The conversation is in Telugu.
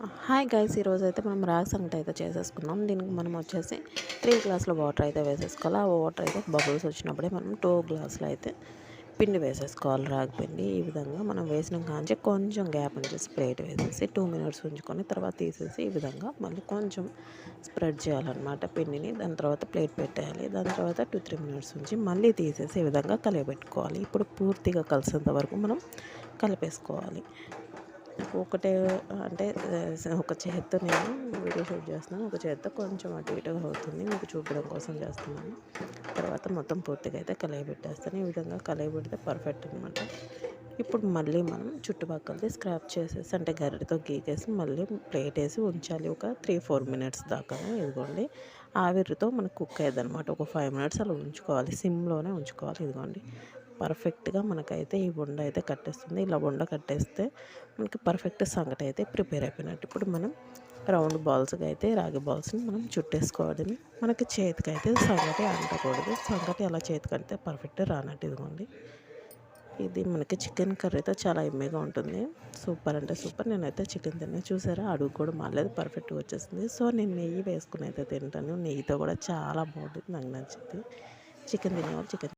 హాయ్ గైస్ ఈరోజు అయితే మనం రాగి సంగటి అయితే చేసేసుకుందాం. దీనికి మనం వచ్చేసి త్రీ గ్లాసుల వాటర్ అయితే వేసేసుకోవాలి. ఆ వాటర్ అయితే బబుల్స్ వచ్చినప్పుడే మనం టూ గ్లాసులు అయితే పిండి వేసేసుకోవాలి రాగి పిండి. ఈ విధంగా మనం వేసిన కాంచి కొంచెం గ్యాప్ ఉంచేసి ప్లేట్ వేసేసి టూ మినిట్స్ ఉంచుకొని తర్వాత తీసేసి ఈ విధంగా మళ్ళీ కొంచెం స్ప్రెడ్ చేయాలన్నమాట పిండిని. దాని తర్వాత ప్లేట్ పెట్టేయాలి. దాని తర్వాత టూ త్రీ మినిట్స్ ఉంచి మళ్ళీ తీసేసి ఈ విధంగా కలియబెట్టుకోవాలి. ఇప్పుడు పూర్తిగా కలిసేంత వరకు మనం కలిపేసుకోవాలి. ఒకటే అంటే ఒక చేత్తో నేను వీడియో షూట్ చేస్తున్నాను. ఒక చేత్తో కొంచెం అటు ఇటుగా అవుతుంది. మీకు చూపడం కోసం చేస్తున్నాను. తర్వాత మొత్తం పూర్తిగా అయితే కలయబెట్టేస్తాను ఈ విధంగా కలయి పెడితే పర్ఫెక్ట్ అనమాట ఇప్పుడు మళ్ళీ మనం చుట్టుపక్కలది స్క్రాప్ చేసేసి అంటే గరిటతో గీకేసి మళ్ళీ ప్లేట్ వేసి ఉంచాలి. ఒక త్రీ ఫోర్ మినిట్స్ దాకా ఇదిగోండి. ఆవిరితో మనకు కుక్ అయ్యేది అనమాట ఒక ఫైవ్ మినిట్స్ అలా ఉంచుకోవాలి. సిమ్లోనే ఉంచుకోవాలి. ఇదిగోండి. పర్ఫెక్ట్గా మనకైతే ఈ బొండ అయితే కట్టేస్తుంది. ఇలా బొండ కట్టేస్తే మనకి పర్ఫెక్ట్ సంగటి అయితే ప్రిపేర్ అయిపోయినట్టు. ఇప్పుడు మనం రౌండ్ బాల్స్గా అయితే రాగి బాల్స్ని మనం చుట్టేసుకోవాలి. మనకి చేతికి అయితే సంగటి అంటకూడదు. సంగటి అలా చేతికి అంటే పర్ఫెక్ట్ రానట్టు ఇదిగోండి. ఇది మనకి చికెన్ కర్రీతో చాలా ఎమ్మీగా ఉంటుంది. సూపర్ అంటే సూపర్. నేనైతే చికెన్ తిన్నా. చూసారా? అడుగు కూడా మాలేదు పర్ఫెక్ట్గా వచ్చేసింది. సో నేను నెయ్యి వేసుకుని అయితే తింటాను. నెయ్యితో కూడా చాలా బాగుంటుంది. నాకు నచ్చింది. చికెన్ తినేవాళ్ళు చికెన్